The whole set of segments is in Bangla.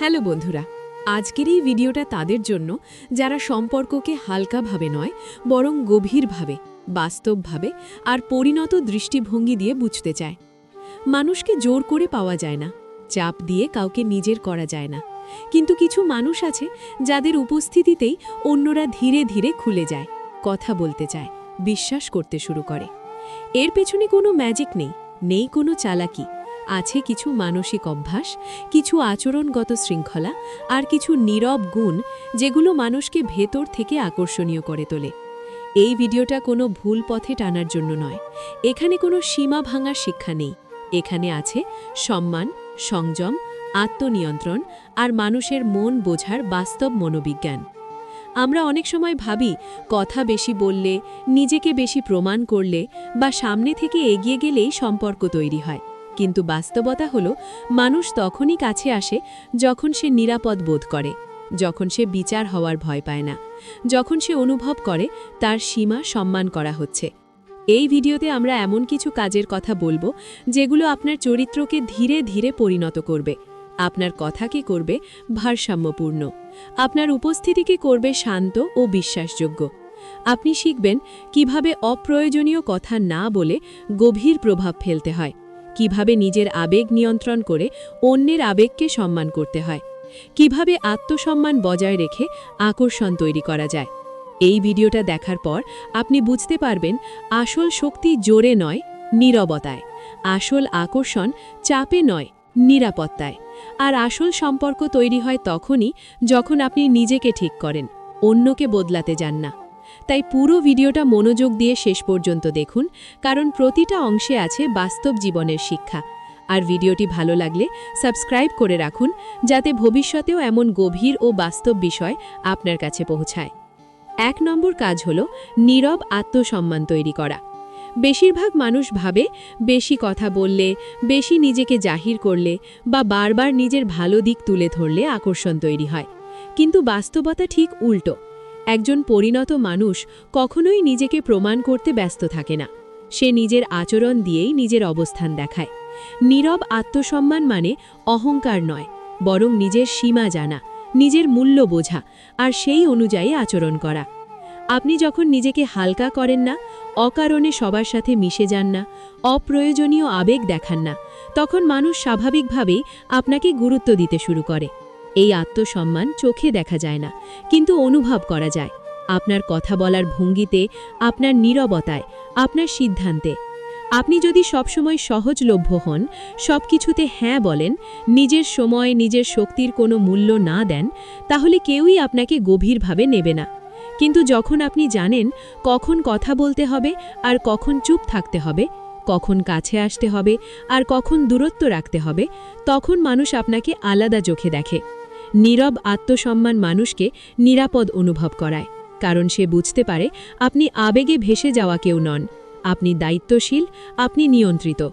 হ্যালো বন্ধুরা, আজকের এই ভিডিওটা তাদের জন্য যারা সম্পর্ককে হালকাভাবে নয়, বরং গভীরভাবে, বাস্তবভাবে আর পরিণত দৃষ্টিভঙ্গি দিয়ে বুঝতে চায়। মানুষকে জোর করে পাওয়া যায় না, চাপ দিয়ে কাউকে নিজের করা যায় না। কিন্তু কিছু মানুষ আছে যাদের উপস্থিতিতেই অন্যরা ধীরে ধীরে খুলে যায়, কথা বলতে চায়, বিশ্বাস করতে শুরু করে। এর পেছনে কোনো ম্যাজিক নেই নেই কোনো চালাকি। আছে কিছু মানসিক অভ্যাস, কিছু আচরণগত শৃঙ্খলা, আর কিছু নীরব গুণ যেগুলো মানুষকে ভেতর থেকে আকর্ষণীয় করে তোলে। এই ভিডিওটা কোনো ভুল পথে টানার জন্য নয়। এখানে কোনো সীমা ভাঙার শিক্ষা নেই। এখানে আছে সম্মান, সংযম, আত্মনিয়ন্ত্রণ আর মানুষের মন বোঝার বাস্তব মনোবিজ্ঞান। আমরা অনেক সময় ভাবি, কথা বেশি বললে, নিজেকে বেশি প্রমাণ করলে বা সামনে থেকে এগিয়ে গেলেই সম্পর্ক তৈরি হয়। কিন্তু বাস্তবতা হলো, মানুষ তখনই কাছে আসে যখন সে নিরাপদ বোধ করে, যখন সে বিচার হওয়ার ভয় পায় না, যখন সে অনুভব করে তার সীমা সম্মান করা হচ্ছে। এই ভিডিওতে আমরা এমন কিছু কাজের কথা বলব, যেগুলো আপনার চরিত্রকে ধীরে ধীরে পরিণত করবে। আপনার কথাকে করবে ভারসাম্যপূর্ণ। আপনার উপস্থিতিকে করবে শান্ত ও বিশ্বাসযোগ্য। আপনি শিখবেন কীভাবে অপ্রয়োজনীয় কথা না বলে গভীর প্রভাব ফেলতে হয়। কীভাবে নিজের আবেগ নিয়ন্ত্রণ করে অন্যের আবেগকে সম্মান করতে হয়, কীভাবে আত্মসম্মান বজায় রেখে আকর্ষণ তৈরি করা যায়। এই ভিডিওটা দেখার পর আপনি বুঝতে পারবেন আসল শক্তি জোরে নয়, নীরবতায়। আসল আকর্ষণ চাপে নয়, নিরাপত্তায়। আর আসল সম্পর্ক তৈরি হয় তখনই যখন আপনি নিজেকে ঠিক করেন, অন্যকে বদলাতে যান না। তাই পুরো ভিডিওটা মনোযোগ দিয়ে শেষ পর্যন্ত দেখুন, কারণ প্রতিটা অংশে আছে বাস্তব জীবনের শিক্ষা। আর ভিডিওটি ভালো লাগলে সাবস্ক্রাইব করে রাখুন, যাতে ভবিষ্যতেও এমন গভীর ও বাস্তব বিষয় আপনার কাছে পৌঁছায়। এক নম্বর কাজ হল নীরব আত্মসম্মান তৈরি করা। বেশিরভাগ মানুষ ভাবে, বেশি কথা বললে, বেশি নিজেকে জাহির করলে বা বারবার নিজের ভালো দিক তুলে ধরলে আকর্ষণ তৈরি হয়। কিন্তু বাস্তবতা ঠিক উল্টো। একজন পরিণত মানুষ কখনোই নিজেকে প্রমাণ করতে ব্যস্ত থাকে না। সে নিজের আচরণ দিয়েই নিজের অবস্থান দেখায়। নীরব আত্মসম্মান মানে অহংকার নয়, বরং নিজের সীমা জানা, নিজের মূল্য বোঝা আর সেই অনুযায়ী আচরণ করা। আপনি যখন নিজেকে হালকা করেন না, অকারণে সবার সাথে মিশে যান না, অপ্রয়োজনীয় আবেগ দেখান না, তখন মানুষ স্বাভাবিকভাবেই আপনাকে গুরুত্ব দিতে শুরু করে। এই আত্মসম্মান চোখে দেখা যায় না, কিন্তু অনুভব করা যায়। আপনার কথা বলার ভঙ্গিতে, আপনার নীরবতায়, আপনার সিদ্ধান্তে। আপনি যদি সবসময় সহজলভ্য হন সব কিছুতে হ্যাঁ বলেন, নিজের সময়, নিজের শক্তির কোনো মূল্য না দেন, তাহলে কেউই আপনাকে গভীরভাবে নেবে না। কিন্তু যখন আপনি জানেন কখন কথা বলতে হবে আর কখন চুপ থাকতে হবে, কখন কাছে আসতে হবে আর কখন দূরত্ব রাখতে হবে, তখন মানুষ আপনাকে আলাদা চোখে দেখে। নীরব আত্মসম্মান মানুষকে নিরাপদ অনুভব করায়। কারণ সে বুঝতে পারে, আপনি আবেগে ভেসে যাওয়া কেউ নন। আপনি দায়িত্বশীল, আপনি নিয়ন্ত্রিত।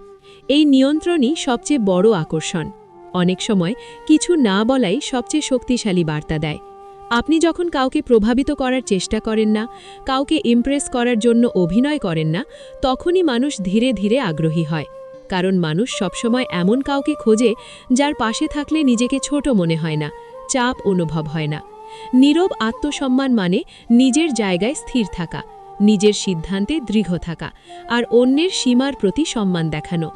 এই নিয়ন্ত্রণই সবচেয়ে বড় আকর্ষণ। অনেক সময় কিছু না বলাই সবচেয়ে শক্তিশালী বার্তা দেয়। আপনি যখন কাউকে প্রভাবিত করার চেষ্টা করেন না, কাউকে ইমপ্রেস করার জন্য অভিনয় করেন না, তখনই মানুষ ধীরে ধীরে আগ্রহী হয়। কারণ মানুষ সবসময় এমন কাউকে খোঁজে, যার পাশে থাকলে নিজেকে ছোট মনে হয় না। চাপ অনুভব হয় না। নীরব আত্মসম্মান মানে নিজের জায়গায় স্থির থাকা, নিজের সিদ্ধান্তে দৃঢ় থাকা আর অন্যের সীমার প্রতি সম্মান দেখানো।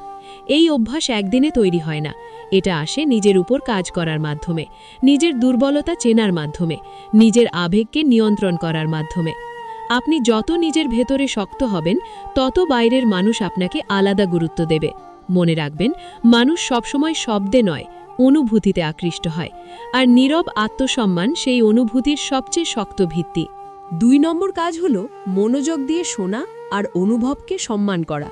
এই অভ্যাস একদিনে তৈরি হয় না। এটা আসে নিজের উপর কাজ করার মাধ্যমে, নিজের দুর্বলতা চেনার মাধ্যমে, নিজের আবেগকে নিয়ন্ত্রণ করার মাধ্যমে। আপনি যত নিজের ভেতরে শক্ত হবেন, তত বাইরের মানুষ আপনাকে আলাদা গুরুত্ব দেবে। মনে রাখবেন, মানুষ সবসময় শব্দে নয় অনুভূতিতে আকৃষ্ট হয়। আর নীরব আত্মসম্মান সেই অনুভূতির সবচেয়ে শক্ত ভিত্তি। দুই নম্বর কাজ হল মনোযোগ দিয়ে শোনা আর অনুভবকে সম্মান করা।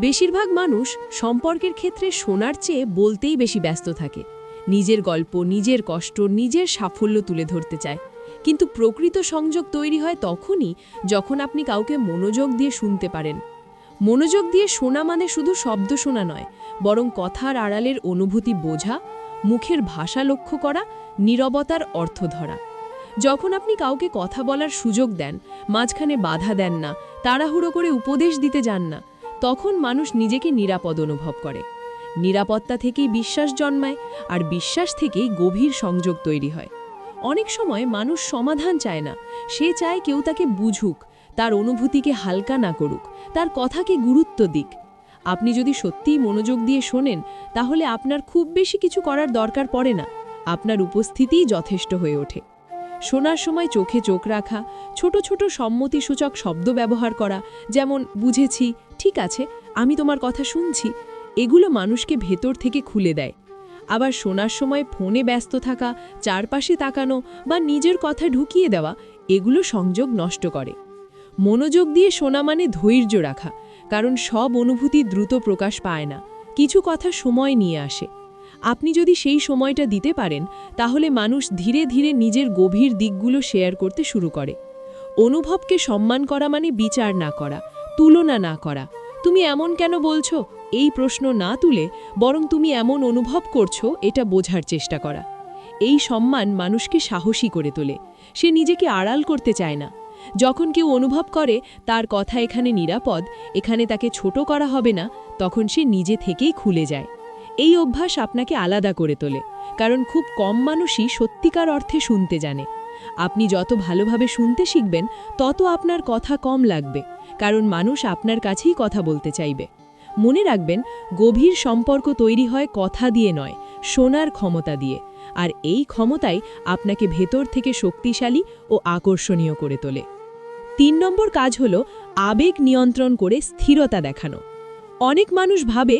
বেশিরভাগ মানুষ সম্পর্কের ক্ষেত্রে শোনার চেয়ে বলতেই বেশি ব্যস্ত থাকে। নিজের গল্প, নিজের কষ্ট, নিজের সাফল্য তুলে ধরতে চায়। কিন্তু প্রকৃত সংযোগ তৈরি হয় তখনই যখন আপনি কাউকে মনোযোগ দিয়ে শুনতে পারেন। মনোযোগ দিয়ে শোনা মানে শুধু শব্দ শোনা নয় বরং কথার আড়ালের অনুভূতি বোঝা, মুখের ভাষা লক্ষ্য করা, নীরবতার অর্থ ধরা। যখন আপনি কাউকে কথা বলার সুযোগ দেন, মাঝখানে বাধা দেন না, তাড়াহুড়ো করে উপদেশ দিতে যান না, তখন মানুষ নিজেকে নিরাপদ অনুভব করে। নিরাপত্তা থেকেই বিশ্বাস জন্মায় আর বিশ্বাস থেকেই গভীর সংযোগ তৈরি হয়। অনেক সময় মানুষ সমাধান চায় না, সে চায় কেউ তাকে বুঝুক, তার অনুভূতিকে হালকা না করুক, তার কথাকে গুরুত্ব দিক। আপনি যদি সত্যিই মনোযোগ দিয়ে শোনেন, তাহলে আপনার খুব বেশি কিছু করার দরকার পড়ে না। আপনার উপস্থিতিই যথেষ্ট হয়ে ওঠে। শোনার সময় চোখে চোখ রাখা, ছোট ছোট সম্মতিসূচক শব্দ ব্যবহার করা, যেমন, বুঝেছি, ঠিক আছে, আমি তোমার কথা শুনছি। এগুলো মানুষকে ভেতর থেকে খুলে দেয়। আবার শোনার সময় ফোনে ব্যস্ত থাকা, চারপাশে তাকানো বা নিজের কথা ঢুকিয়ে দেওয়া, এগুলো সংযোগ নষ্ট করে। মনোযোগ দিয়ে শোনা মানে ধৈর্য রাখা। কারণ সব অনুভূতি দ্রুত প্রকাশ পায় না। কিছু কথা সময় নিয়ে আসে। আপনি যদি সেই সময়টা দিতে পারেন, তাহলে মানুষ ধীরে ধীরে নিজের গভীর দিকগুলো শেয়ার করতে শুরু করে। অনুভবকে সম্মান করা মানে বিচার না করা, তুলনা না করা। তুমি এমন কেন বলছো? এই প্রশ্ন না তুলে বরং তুমি এমন অনুভব করছ, এটা বোঝার চেষ্টা করা। এই সম্মান মানুষকে সাহসী করে তোলে। সে নিজেকে আড়াল করতে চায় না। যখন কেউ অনুভব করে তার কথা এখানে নিরাপদ, এখানে তাকে ছোট করা হবে না, তখন সে নিজে থেকেই খুলে যায়। এই অভ্যাস আপনাকে আলাদা করে তোলে, কারণ খুব কম মানুষই সত্যিকার অর্থে শুনতে জানে। আপনি যত ভালোভাবে শুনতে শিখবেন, তত আপনার কথা কম লাগবে, কারণ মানুষ আপনার কাছেই কথা বলতে চাইবে। মনে রাখবেন, গভীর সম্পর্ক তৈরি হয় কথা দিয়ে নয়, শোনার ক্ষমতা দিয়ে। আর এই ক্ষমতাই আপনাকে ভেতর থেকে শক্তিশালী ও আকর্ষণীয় করে তোলে। তিন নম্বর কাজ হল আবেগ নিয়ন্ত্রণ করে স্থিরতা দেখানো। অনেক মানুষ ভাবে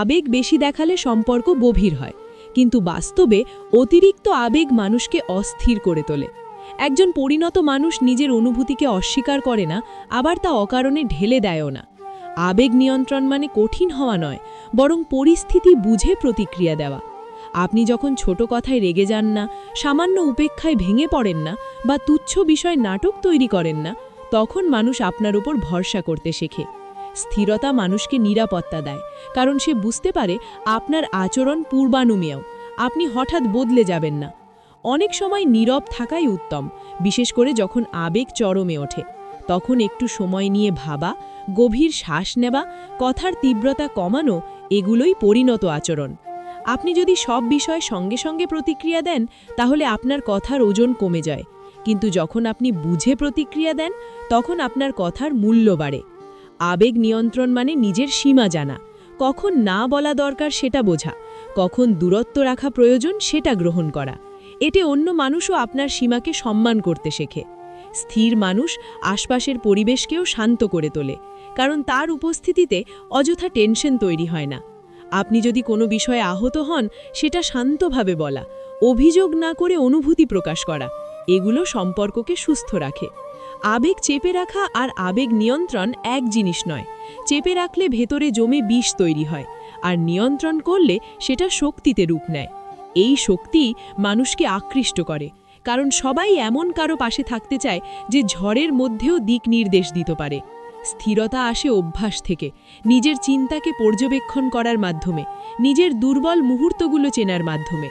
আবেগ বেশি দেখালে সম্পর্ক গভীর হয়, কিন্তু বাস্তবে অতিরিক্ত আবেগ মানুষকে অস্থির করে তোলে। একজন পরিণত মানুষ নিজের অনুভূতিকে অস্বীকার করে না, আবার তা অকারণে ঢেলে দেয়ও না। আবেগ নিয়ন্ত্রণ মানে কঠিন হওয়া নয়, বরং পরিস্থিতি বুঝে প্রতিক্রিয়া দেওয়া। আপনি যখন ছোট কথায় রেগে যান না, সামান্য উপেক্ষায় ভেঙে পড়েন না বা তুচ্ছ বিষয় নাটক তৈরি করেন না, তখন মানুষ আপনার উপর ভরসা করতে শেখে। স্থিরতা মানুষকে নিরাপত্তা দেয়, কারণ সে বুঝতে পারে আপনার আচরণ পূর্বানুমেয়, আপনি হঠাৎ বদলে যাবেন না। অনেক সময় নীরব থাকাই উত্তম, বিশেষ করে যখন আবেগ চরমে ওঠে। তখন একটু সময় নিয়ে ভাবা, গভীর শ্বাস নেওয়া, কথার তীব্রতা কমানো, এগুলোই পরিণত আচরণ। আপনি যদি সব বিষয় সঙ্গে সঙ্গে প্রতিক্রিয়া দেন, তাহলে আপনার কথার ওজন কমে যায়। কিন্তু যখন আপনি বুঝে প্রতিক্রিয়া দেন, তখন আপনার কথার মূল্য বাড়ে। আবেগ নিয়ন্ত্রণ মানে নিজের সীমা জানা। কখন না বলা দরকার সেটা বোঝা। কখন দূরত্ব রাখা প্রয়োজন সেটা গ্রহণ করা। এতে অন্য মানুষও আপনার সীমাকে সম্মান করতে শেখে। স্থির মানুষ আশপাশের পরিবেশকেও শান্ত করে তোলে। কারণ তার উপস্থিতিতে অযথা টেনশন তৈরি হয় না। আপনি যদি কোনো বিষয়ে আহত হন, সেটা শান্তভাবে বলা, অভিযোগ না করে অনুভূতি প্রকাশ করা, এগুলো সম্পর্ককে সুস্থ রাখে। আবেগ চেপে রাখা আর আবেগ নিয়ন্ত্রণ এক জিনিস নয়। চেপে রাখলে ভেতরে জমে বিষ তৈরি হয়, আর নিয়ন্ত্রণ করলে সেটা শক্তিতে রূপ নেয়। এই শক্তি মানুষকে আকৃষ্ট করে, কারণ সবাই এমন কারও পাশে থাকতে চায় যে ঝড়ের মধ্যেও দিক নির্দেশ দিতে পারে। স্থিরতা আসে অভ্যাস থেকে, নিজের চিন্তাকে পর্যবেক্ষণ করার মাধ্যমে, নিজের দুর্বল মুহূর্তগুলো চেনার মাধ্যমে।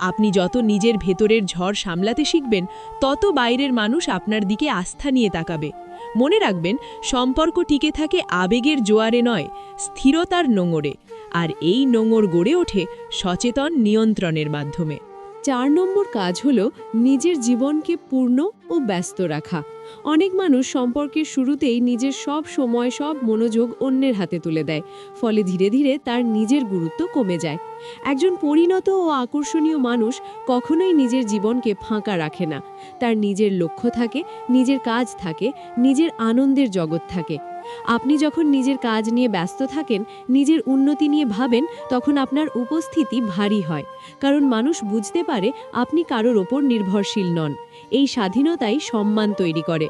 আপনি যত নিজের ভেতরের ঝড় সামলাতে শিখবেন, তত বাইরের মানুষ আপনার দিকে আস্থা নিয়ে তাকাবে। মনে রাখবেন, সম্পর্ক টিকে থাকে আবেগের জোয়ারে নয়, স্থিরতার নোঙরে। আর এই নোঙর গড়ে ওঠে সচেতন নিয়ন্ত্রণের মাধ্যমে। চার নম্বর কাজ হল নিজের জীবনকে পূর্ণ ও ব্যস্ত রাখা। অনেক মানুষ সম্পর্কের শুরুতেই নিজের সব সময়, সব মনোযোগ অন্যের হাতে তুলে দেয়, ফলে ধীরে ধীরে তার নিজের গুরুত্ব কমে যায়। একজন পরিণত ও আকর্ষণীয় মানুষ কখনোই নিজের জীবনকে ফাঁকা রাখে না। তার নিজের লক্ষ্য থাকে, নিজের কাজ থাকে, নিজের আনন্দের জগৎ থাকে। আপনি যখন নিজের কাজ নিয়ে ব্যস্ত থাকেন, নিজের উন্নতি নিয়ে ভাবেন, তখন আপনার উপস্থিতি ভারী হয়। কারণ মানুষ বুঝতে পারে আপনি কারোর ওপর নির্ভরশীল নন। এই স্বাধীনতাই সম্মান তৈরি করে।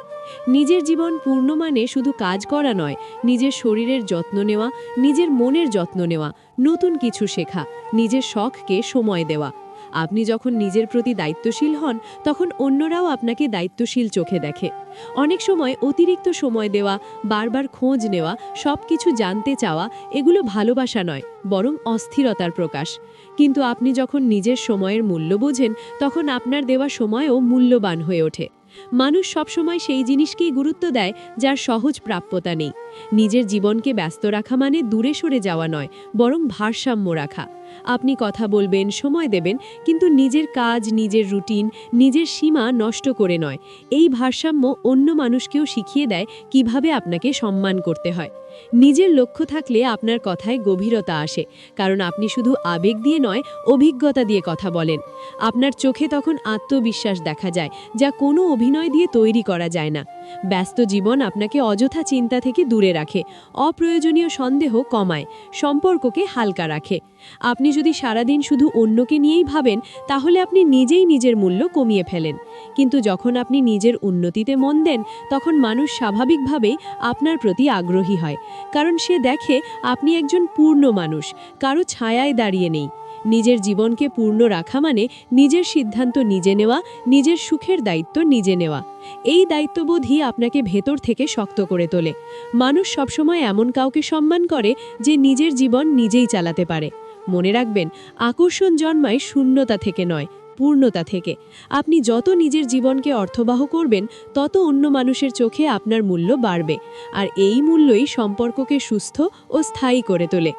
নিজের জীবন পূর্ণ মানে শুধু কাজ করা নয়, নিজের শরীরের যত্ন নেওয়া, নিজের মনের যত্ন নেওয়া, নতুন কিছু শেখা, নিজের শখকে সময় দেওয়া। আপনি যখন নিজের প্রতি দায়িত্বশীল হন, তখন অন্যরাও আপনাকে দায়িত্বশীল চোখে দেখে। অনেক সময় অতিরিক্ত সময় দেওয়া, বারবার খোঁজ নেওয়া সব কিছু জানতে চাওয়া, এগুলো ভালোবাসা নয়, বরং অস্থিরতার প্রকাশ। কিন্তু আপনি যখন নিজের সময়ের মূল্য বোঝেন, তখন আপনার দেওয়া সময়ও মূল্যবান হয়ে ওঠে। মানুষ সবসময় সেই জিনিসকেই গুরুত্ব দেয়, যার সহজ প্রাপ্যতা নেই। নিজের জীবনকে ব্যস্ত রাখা মানে দূরে সরে যাওয়া নয়, বরং ভারসাম্য রাখা। আপনি কথা বলবেন, সময় দেবেন, কিন্তু নিজের কাজ, নিজের রুটিন, নিজের সীমা নষ্ট করে নয়। এই ভারসাম্য অন্য মানুষকেও শিখিয়ে দেয় কীভাবে আপনাকে সম্মান করতে হয়। নিজের লক্ষ্য থাকলে আপনার কথায় গভীরতা আসে, কারণ আপনি শুধু আবেগ দিয়ে নয়, অভিজ্ঞতা দিয়ে কথা বলেন। আপনার চোখে তখন আত্মবিশ্বাস দেখা যায়, যা কোনো অভিনয় দিয়ে তৈরি করা যায় না। ব্যস্ত জীবন আপনাকে অযথা চিন্তা থেকে দূরে রাখে, অপ্রয়োজনীয় সন্দেহ কমায়, সম্পর্ককে হালকা রাখে। আপনি যদি সারাদিন শুধু অন্যকে নিয়েই ভাবেন, তাহলে আপনি নিজেই নিজের মূল্য কমিয়ে ফেলেন। কিন্তু যখন আপনি নিজের উন্নতিতে মন দেন, তখন মানুষ স্বাভাবিকভাবেই আপনার প্রতি আগ্রহী হয়। কারণ সে দেখে আপনি একজন পূর্ণ মানুষ, কারও ছায়ায় দাঁড়িয়ে নেই। নিজের জীবনকে পূর্ণ রাখা মানে নিজের সিদ্ধান্ত নিজে নেওয়া, নিজের সুখের দায়িত্ব নিজে নেওয়া। এই দায়িত্ববোধই আপনাকে ভেতর থেকে শক্ত করে তোলে। মানুষ সবসময় এমন কাউকে সম্মান করে যে নিজের জীবন নিজেই চালাতে পারে। মনে রাখবেন, আকর্ষণ জন্মায় শূন্যতা থেকে নয়, পূর্ণতা থেকে। আপনি যত নিজের জীবনকে অর্থবাহ করবেন, তত অন্য মানুষের চোখে আপনার মূল্য বাড়বে। আর এই মূল্যই সম্পর্ককে সুস্থ ও স্থায়ী করে তোলে।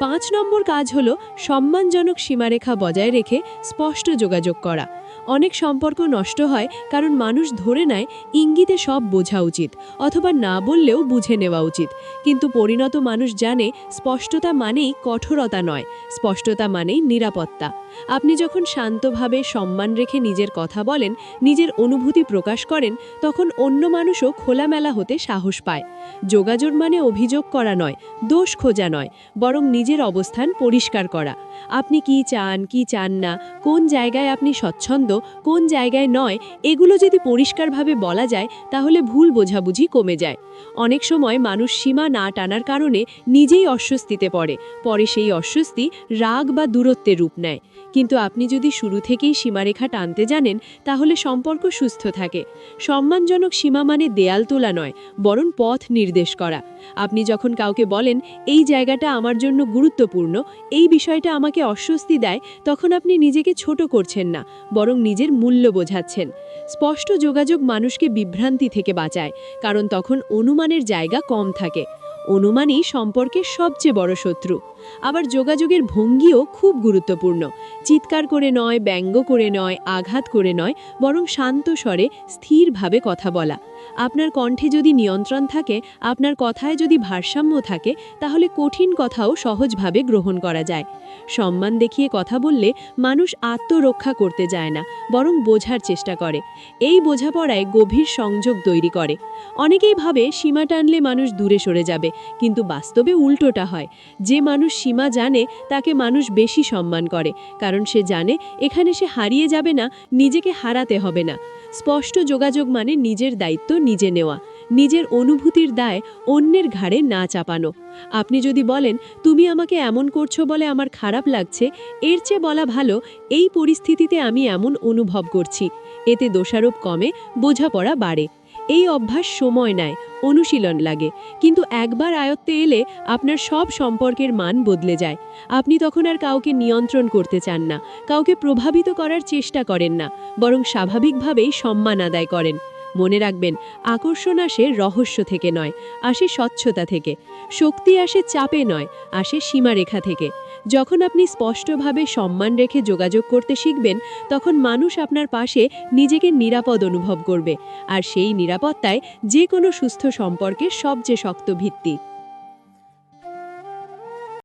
পাঁচ নম্বর কাজ হল সম্মানজনক সীমারেখা বজায় রেখে স্পষ্ট যোগাযোগ করা। অনেক সম্পর্ক নষ্ট হয় কারণ মানুষ ধরে নেয় ইঙ্গিতে সব বোঝা উচিত অথবা না বললেও বুঝে নেওয়া উচিত। কিন্তু পরিণত মানুষ জানে স্পষ্টতা মানেই কঠোরতা নয়, স্পষ্টতা মানেই নিরাপত্তা। আপনি যখন শান্তভাবে সম্মান রেখে নিজের কথা বলেন, নিজের অনুভূতি প্রকাশ করেন, তখন অন্য মানুষও খোলামেলা হতে সাহস পায়। যোগাযোগ মানে অভিযোগ করা নয়, দোষ খোঁজা নয়, বরং নিজের অবস্থান পরিষ্কার করা। আপনি কি চান কি চান না, কোন জায়গায় আপনি স্বচ্ছন্দ, কোন জায়গায় নয়, এগুলো যদি পরিষ্কারভাবে বলা যায়, তাহলে ভুল বোঝাবুঝি কমে যায়। অনেক সময় মানুষ সীমা না টানার কারণে নিজেই অস্বস্তিতে পড়ে, পরে সেই অস্বস্তি রাগ বা দূরত্বের রূপ নেয়। কিন্তু আপনি যদি শুরু থেকেই সীমারেখা টানতে জানেন, তাহলে সম্পর্ক সুস্থ থাকে। সম্মানজনক সীমা মানে দেয়াল তোলা নয়, বরং পথ নির্দেশ করা। আপনি যখন কাউকে বলেন, এই জায়গাটা আমার জন্য গুরুত্বপূর্ণ, এই বিষয়টা আমাকে অস্বস্তি দেয়, তখন আপনি নিজেকে ছোট করছেন না, বরং নিজের মূল্য বোঝাচ্ছেন। স্পষ্ট যোগাযোগ মানুষকে বিভ্রান্তি থেকে বাঁচায়, কারণ তখন অনুমানের জায়গা কম থাকে। অনুমানই সম্পর্কের সবচেয়ে বড় শত্রু। আবার যোগাযোগের ভঙ্গিও খুব গুরুত্বপূর্ণ। চিৎকার করে নয়, ব্যঙ্গ করে নয়, আঘাত করে নয়, বরং শান্ত স্বরে, স্থিরভাবে কথা বলা। আপনার কণ্ঠে যদি নিয়ন্ত্রণ থাকে, আপনার কথায় যদি ভারসাম্য থাকে, তাহলে কঠিন কথাও সহজভাবে গ্রহণ করা যায়। সম্মান দেখিয়ে কথা বললে মানুষ আত্মরক্ষা করতে যায় না, বরং বোঝার চেষ্টা করে। এই বোঝাপড়ায় গভীর সংযোগ তৈরি করে। অনেকেই ভাবে সীমা টানলে মানুষ দূরে সরে যাবে, কিন্তু বাস্তবে উল্টোটা হয়। যে মানুষ সীমা জানে, তাকে মানুষ বেশি সম্মান করে, কারণ সে জানে এখানে সে হারিয়ে যাবে না, নিজেকে হারাতে হবে না। স্পষ্ট যোগাযোগ মানে নিজের দায়িত্ব নিজে নেওয়া, নিজের অনুভূতির দায় অন্যের ঘাড়ে না চাপানো। আপনি যদি বলেন, তুমি আমাকে এমন করছ বলে আমার খারাপ লাগছে, এর চেয়ে বলা ভালো, এই পরিস্থিতিতে আমি এমন অনুভব করছি। এতে দোষারোপ কমে, বোঝাপড়া বাড়ে। এই অভ্যাস সময় নেয়, অনুশীলন লাগে। কিন্তু একবার আয়ত্তে এলে আপনার সব সম্পর্কের মান বদলে যায়। আপনি তখন আর কাউকে নিয়ন্ত্রণ করতে চান না, কাউকে প্রভাবিত করার চেষ্টা করেন না, বরং স্বাভাবিকভাবেই সম্মান আদায় করেন। মনে রাখবেন, আকর্ষণ আসে রহস্য থেকে নয়, আসে স্বচ্ছতা থেকে। শক্তি আসে চাপে নয়, আসে সীমারেখা থেকে। যখন আপনি স্পষ্টভাবে সম্মান রেখে যোগাযোগ করতে শিখবেন, তখন মানুষ আপনার পাশে নিজেকে নিরাপদ অনুভব করবে। আর সেই নিরাপত্তায় যে কোনো সুস্থ সম্পর্কের সবচেয়ে শক্ত ভিত্তি।